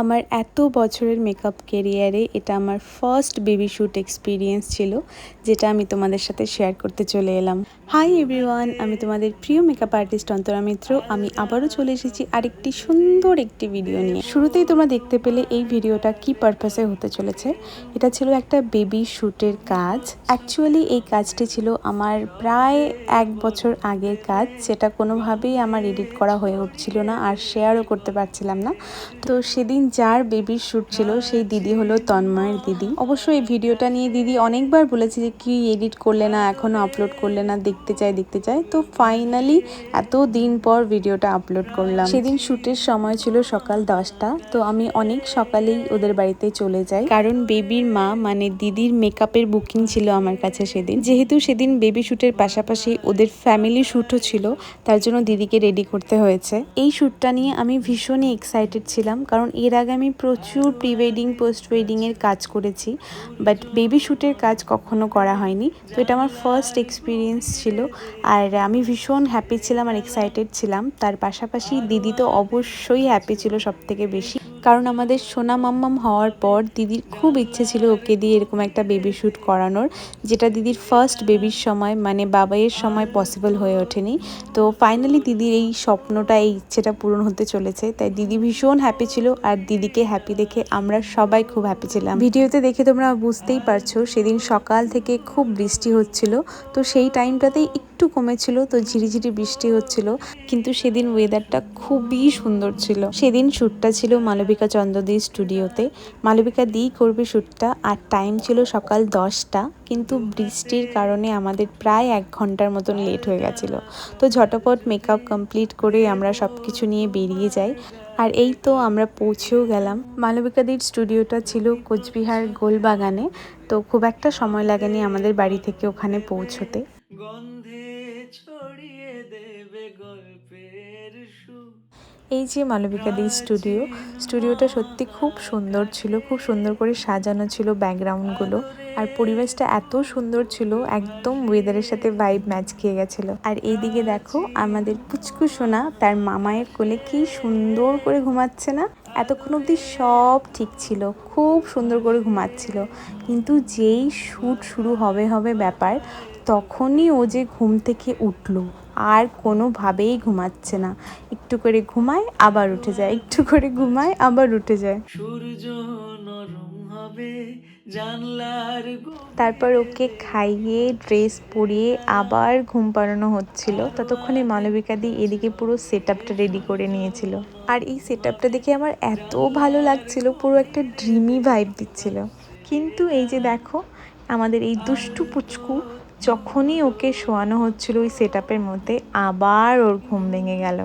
আমার এত বছরের মেকআপ কেরিয়ারে এটা আমার ফার্স্ট বেবি শ্যুট এক্সপিরিয়েন্স ছিল, যেটা আমি তোমাদের সাথে শেয়ার করতে চলে এলাম। হাই এভরিওয়ান আমি তোমাদের প্রিয় মেকআপ আর্টিস্ট অন্তরা মিত্র। আমি আবারও চলে এসেছি আরেকটি সুন্দর একটি ভিডিও নিয়ে। শুরুতেই তোমরা দেখতে পেলে এই ভিডিওটা কি পারপাসে হতে চলেছে। এটা ছিল একটা বেবি শ্যুটের কাজ। অ্যাকচুয়ালি এই কাজটি ছিল আমার প্রায় এক বছর আগের কাজ সেটা কোনোভাবেই আমার এডিট করা হয়ে উঠছিল না আর শেয়ারও করতে পারছিলাম না। তো সেদিন যার বেবির শ্যুট ছিল, সেই দিদি হলো তন্ময়ের দিদি। অবশ্য এই ভিডিওটা নিয়ে দিদি অনেকবার বলেছে যে কি এডিট করলে না, এখনও আপলোড করলে না, দেখতে চাই দেখতে চাই তো ফাইনালি এত দিন পর ভিডিওটা আপলোড করলাম। সেদিন শ্যুটের সময় ছিল সকাল দশটা, তো আমি অনেক সকালেই ওদের বাড়িতে চলে যাই। কারণ বেবির মা মানে দিদির মেকআপের বুকিং ছিল আমার কাছে সেদিন। যেহেতু সেদিন বেবি শ্যুটের পাশাপাশি ওদের ফ্যামিলি শ্যুটও ছিল, তার জন্য দিদিকে রেডি করতে হয়েছে। এই শ্যুটটা নিয়ে আমি ভীষণই এক্সাইটেড ছিলাম, কারণ এর আগে আমি প্রচুর প্রি ওয়েডিং পোস্ট ওয়েডিংয়ের কাজ করেছি বাট বেবি শ্যুটের কাজ কখনো করা হয়নি। তো এটা আমার ফার্স্ট এক্সপিরিয়েন্স ছিল, আর আমি ভীষণ হ্যাপি ছিলাম আর এক্সাইটেড ছিলাম। তার পাশাপাশি দিদি তো অবশ্যই হ্যাপি ছিল সব থেকে বেশি। কারণ আমাদের সোনা মাম্মাম হওয়ার পর দিদির খুব ইচ্ছে ছিল ওকে দিয়ে এরকম একটা বেবি শ্যুট করানোর, যেটা দিদির ফার্স্ট বেবির সময় মানে বাবাইয়ের সময় পসিবল হয়ে ওঠেনি। তো ফাইনালি দিদির এই স্বপ্নটা, এই ইচ্ছেটা পূরণ হতে চলেছে। তাই দিদি ভীষণ হ্যাপি ছিল আর দিদিকে হ্যাপি দেখে আমরা সবাই খুব হ্যাপি ছিলাম। ভিডিওতে দেখে তোমরা বুঝতেই পারছ, সেদিন সকাল থেকে খুব বৃষ্টি হচ্ছিল। তো সেই টাইমটাতেই একটু কমেছিল, তো ঝিরিঝিরি বৃষ্টি হচ্ছিল। কিন্তু সেদিন ওয়েদারটা খুবই সুন্দর ছিল। সেদিন শ্যুটটা ছিল মালবিকা চন্দ্রদি স্টুডিওতে। মালবিকা দিই করবে শ্যুটটা আর টাইম ছিল সকাল দশটা, কিন্তু বৃষ্টির কারণে আমাদের প্রায় এক ঘণ্টার মতন লেট হয়ে গেছিল। তো ঝটপট মেকআপ কমপ্লিট করে আমরা সব কিছু নিয়ে বেরিয়ে যাই। আর এই তো আমরা পৌঁছেও গেলাম। মালবিকাদির স্টুডিওটা ছিল কোচবিহার গোলবাগানে, তো খুব একটা সময় লাগেনি আমাদের বাড়ি থেকে ওখানে পৌঁছতে। গন্ধে ছড়িয়ে দেবে এই যে মালবিকা মালবিকাদি স্টুডিও, স্টুডিওটা সত্যি খুব সুন্দর ছিল, খুব সুন্দর করে সাজানো ছিল ব্যাকগ্রাউন্ডগুলো আর পরিবেশটা এত সুন্দর ছিল, একদম ওয়েদারের সাথে ভাইব ম্যাচ খেয়ে গেছিল। আর এইদিকে দেখো আমাদের পুচকু সোনা, তার মামায়ের কোলে কি সুন্দর করে ঘুমাচ্ছে না? এতক্ষণ অবধি সব ঠিক ছিল, খুব সুন্দর করে ঘুমাচ্ছিল। কিন্তু যেই শ্যুট শুরু হবে হবে ব্যাপার, তখনই ও যে ঘুম থেকে উঠল। আর কোনোভাবেই ঘুমাচ্ছে না। একটু করে ঘুমায় আবার উঠে যায়। একটু করে ঘুমায় আবার উঠে যায়। সূর্য নরম হবে জানলার তারপর ওকে খাইয়ে ড্রেস পরিয়ে আবার ঘুম পাড়ানো হচ্ছিল। ততক্ষণে মালবিকা দি এদিকে পুরো সেট আপটা রেডি করে নিয়েছিল। আর এই সেট আপটা দেখে আমার এত ভালো লাগছিল পুরো একটা ড্রিমি ভাইব দিচ্ছিল। কিন্তু এই যে দেখো আমাদের এই দুষ্টু পুচকু যখনই ওকে শোয়ানো হচ্ছিল ওই সেট আপের মধ্যে, আবার ওর ঘুম ভেঙে গেল।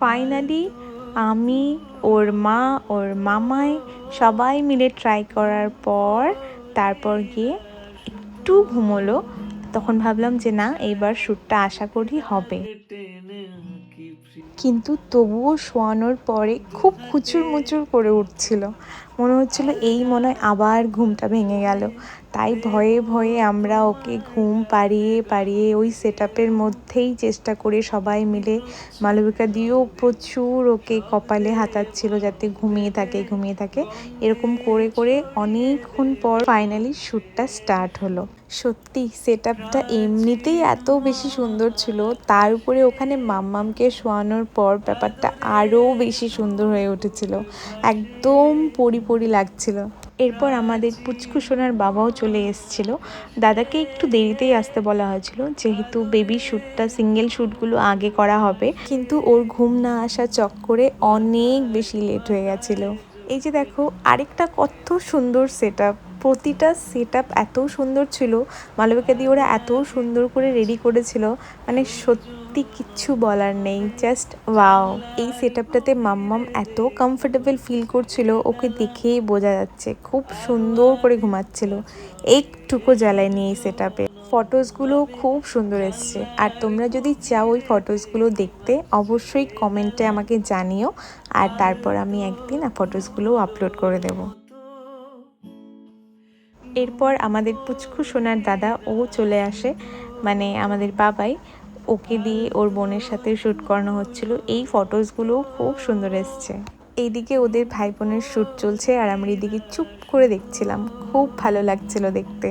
ফাইনালি আমি, ওর মা, ওর মামাই সবাই মিলে ট্রাই করার পর তারপর গিয়ে একটু ঘুমোলো। তখন ভাবলাম যে না, এইবার শ্যুটটা আশা করি হবে। কিন্তু তবুও শোয়ানোর পরে খুব খুচুর মুচুর করে উঠছিল। মনে হচ্ছিল এই মনে হয় আবার ঘুমটা ভেঙে গেল। তাই ভয়ে ভয়ে আমরা ওকে ঘুম পাড়িয়ে পাড়িয়ে ওই সেট মধ্যেই চেষ্টা করে সবাই মিলে মালবিকা দিয়েও প্রচুর ওকে কপালে হাতাচ্ছিল যাতে ঘুমিয়ে থাকে ঘুমিয়ে থাকে। এরকম করে করে অনেকক্ষণ পর ফাইনালি শ্যুটটা স্টার্ট হলো। সত্যি সেট আপটা এমনিতেই এত বেশি সুন্দর ছিল, তার উপরে ওখানে মাম্মামকে শোয়ানোর পর ব্যাপারটা আরও বেশি সুন্দর হয়ে উঠেছিল। একদম পরি পরি লাগছিল। এরপর আমাদের পুচকু সোনার বাবাও চলে এসেছিল। দাদাকে একটু দেরিতেই আসতে বলা হয়েছিল, যেহেতু বেবি শ্যুটটা সিঙ্গেল শ্যুটগুলো আগে করা হবে। কিন্তু ওর ঘুম না আসা চক্করে অনেক বেশি লেট হয়ে গেছিল। এই যে দেখো, আরেকটা কত সুন্দর সেট আপ প্রতিটা সেট আপ এত সুন্দর ছিল। মালবিকা দিয়ে ওরা এত সুন্দর করে রেডি করেছিল। মানে সত্যি কিচ্ছু বলার নেই। জাস্ট ওয়াও এই সেট আপটাতে মাম্মাম এত কমফোর্টেবল ফিল করছিল। ওকে দেখেই বোঝা যাচ্ছে। খুব সুন্দর করে ঘুমাচ্ছিল। একটুকু জ্বালায়নি এই সেট আপে ফটোসগুলো খুব সুন্দর এসছে। আর তোমরা যদি চাও ওই ফটোসগুলো দেখতে, অবশ্যই কমেন্টে আমাকে জানিও। আর তারপর আমি একদিন ফটোসগুলো আপলোড করে দেবো। এরপর আমাদের পুচকু সোনার দাদা, ও চলে আসে। মানে আমাদের বাবাই, ওকে দিয়ে ওর বোনের সাথে শ্যুট করানো হচ্ছিল। এই ফটোসগুলো খুব সুন্দর এসছে। এইদিকে ওদের ভাই বোনের শ্যুট চলছে আর আমরা এদিকে চুপ করে দেখছিলাম। খুব ভালো লাগছিল দেখতে।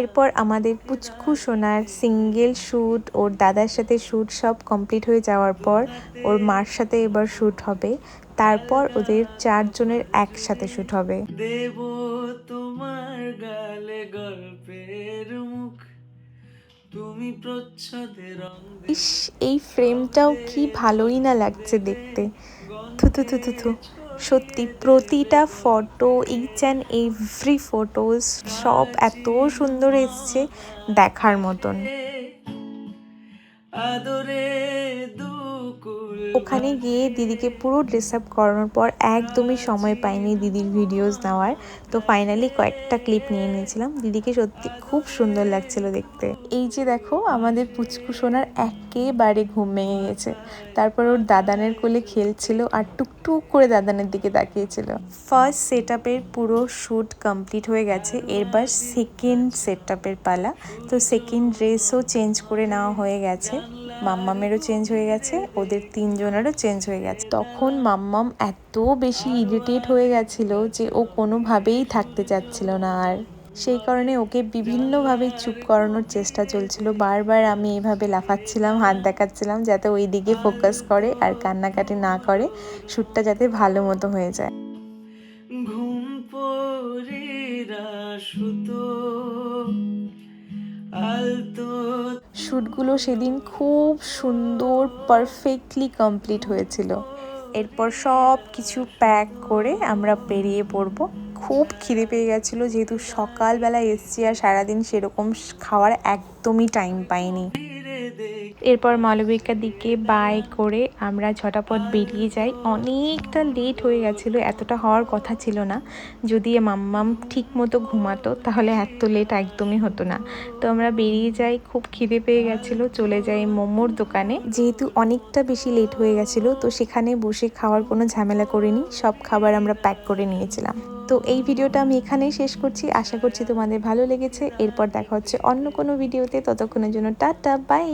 এরপর আমাদের পুচকু সোনার সিঙ্গেল শ্যুট ওর দাদার সাথে শ্যুট সব কমপ্লিট হয়ে যাওয়ার পর ওর মার সাথে এবার শ্যুট হবে। তারপর ওদের চারজনের একসাথে শ্যুট হবে। দেব তোমার গালে গল্পের মুখ। তুমি ইস এই ফ্রেমটাও কি ভালোই না লাগছে দেখতে। থু থু থু থু থু। সত্যি প্রতিটা photo each and every photos সব এত সুন্দর এসছে দেখার মতন। ওখানে গিয়ে দিদিকে পুরো ড্রেস আপ করানোর পর একদমই সময় পাইনি দিদির ভিডিওস নেওয়ার। তো ফাইনালি কয়েকটা ক্লিপ নিয়ে নিয়েছিলাম। দিদিকে সত্যি খুব সুন্দর লাগছিল দেখতে। এই যে দেখো, আমাদের পুচকু সোনার একেবারে ঘুম ভেঙে গেছে। তারপর ওর দাদানের কোলে খেলছিল আর টুকটুক করে দাদানের দিকে তাকিয়েছিল। ফার্স্ট সেট আপের পুরো শ্যুট কমপ্লিট হয়ে গেছে। এরবার সেকেন্ড সেট আপের পালা। তো সেকেন্ড ড্রেসও চেঞ্জ করে নেওয়া হয়ে গেছে। মাম্মামেরও চেঞ্জ হয়ে গেছে, ওদের তিনজনেরও চেঞ্জ হয়ে গেছে। তখন মাম্মাম এত বেশি ইরিটেট হয়ে গেছিল যে ও কোনোভাবেই থাকতে চাচ্ছিল না আর। সেই কারণে ওকে বিভিন্নভাবে চুপ করানোর চেষ্টা চলছিল। বারবার আমি এইভাবে লাফাচ্ছিলাম, হাত দেখাচ্ছিলাম যাতে ওই দিকে ফোকাস করে আর কান্নাকাটি না করে শ্যুটটা যাতে ভালো মতো হয়ে যায়। ঘুম আলতো শ্যুটগুলো সেদিন খুব সুন্দর পারফেক্টলি কমপ্লিট হয়েছিল। এরপর সব কিছু প্যাক করে আমরা বেরিয়ে পড়ব। খুব খিদে পেয়ে গেছিল, যেহেতু সকালবেলা এসছি আর সারাদিন সেরকম খাওয়ার একদমই টাইম পাইনি। এরপর মালবিকার দিকে বাই করে আমরা ঝটাপট বেরিয়ে যাই। অনেকটা লেট হয়ে গেছিল, এতটা হওয়ার কথা ছিল না। যদি মাম্মাম ঠিক মতো ঘুমাতো, তাহলে এত লেট একদমই হতো না। তো আমরা বেরিয়ে যাই, খুব খিদে পেয়ে গেছিল, চলে যাই মোমোর দোকানে। যেহেতু অনেকটা বেশি লেট হয়ে গেছিল, তো সেখানে বসে খাওয়ার কোনো ঝামেলা করিনি, সব খাবার আমরা প্যাক করে নিয়েছিলাম। তো এই ভিডিওটা আমি এখানেই শেষ করছি। আশা করছি তোমাদের ভালো লেগেছে। এরপর দেখা হচ্ছে অন্য কোনো ভিডিওতে। ততক্ষণের জন্য টাটা বাই